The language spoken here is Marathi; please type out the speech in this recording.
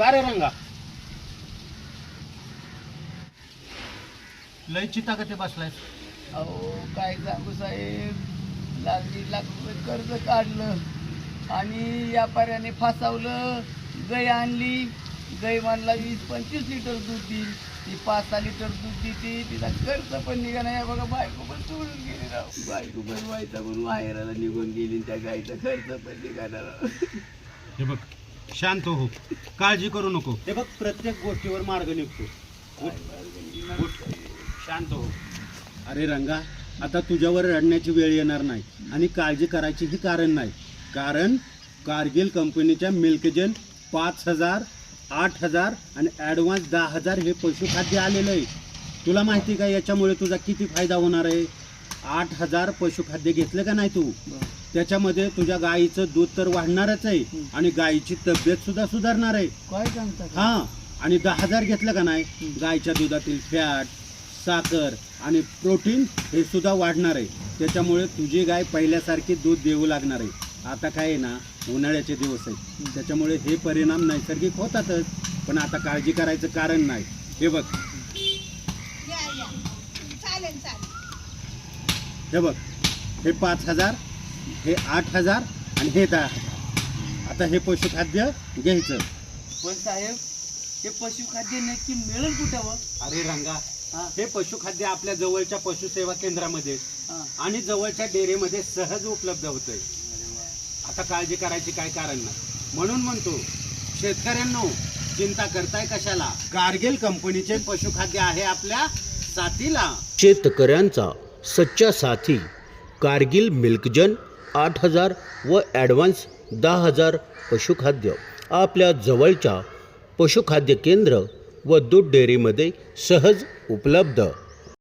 का रे रंगा लय चिता का ते बसलाय अहो काय सांगू साहेब? लाख दीड लाख रुपये कर्ज काढलं आणि व्यापाऱ्याने फसवलं. गाय आणली. गाय मानला वीस पंचवीस लिटर दूध देईल ती पाच सहा लिटर दूध देते. तिचा खर्च पण निघा नाही. बघा बायको पण सोडून गेली राव. बायको पण व्हायचा म्हणून माहेराला निघून गेली आणि त्या गायचा खर्च पण निघाला हे बघ शांत हो. काळजी करू नको. हे बघ प्रत्येक गोष्टीवर मार्ग निघतो. उठ, उठ. शांत हो. अरे रंगा आता तुझ्यावर रडण्याची वेळ येणार नाही आणि काळजी करायचीही कारण नाही. कारण कारगिल कंपनीच्या मिल्कजन पाच हजार आठ हजार आणि ॲडव्हान्स दहा हजार हे पशुखाद्य आलेलं आहे. तुला माहिती का याच्यामुळे तुझा किती फायदा होणार आहे? आठ हजार पशुखाद्य घेतलं का नाही तू? त्याच्यामध्ये तुझ्या गाईचं दूध तर वाढणारच आहे आणि गाईची तब्येत सुद्धा सुधारणार आहे. काय सांगता हा. आणि दहा हजार घेतलं का नाही? गाईच्या दुधातील फॅट साखर आणि प्रोटीन हे सुद्धा वाढणार आहे. त्याच्यामुळे तुझी गाय पहिल्यासारखी दूध देऊ लागणार आहे. आता काय आहे ना उन्हाळ्याचे दिवस आहेत. त्याच्यामुळे हे परिणाम नैसर्गिक होतातच पण आता काळजी करायचं कारण नाही. हे बघ हे बघ हे पाच हजार हे आठ हजार आणि हे दहा हजार. आता हे पशुखाद्य घ्यायचं. पण साहेब हे पशुखाद्य नक्की मिळेल कुठं व? अरे रंगा हा. हे पशुखाद्य आपल्या जवळच्या पशुसेवा केंद्रामध्ये हा. आणि जवळच्या डेअरीमध्ये सहज उपलब्ध होतंय. आता काळजी करायची काय कारण नाही. म्हणून म्हणतो शेतकऱ्यांनो चिंता करताय कशाला? कारगिल कंपनीचे पशुखाद्य आहे आपल्या साथीला. शेतकऱ्यांचा सच्चा साथी कारगिल मिल्कजन आठ हजार व ॲडव्हान्स दहा हजार पशुखाद्य. आपल्या जवळच्या पशुखाद्य केंद्र व दूध डेअरीमध्ये सहज उपलब्ध.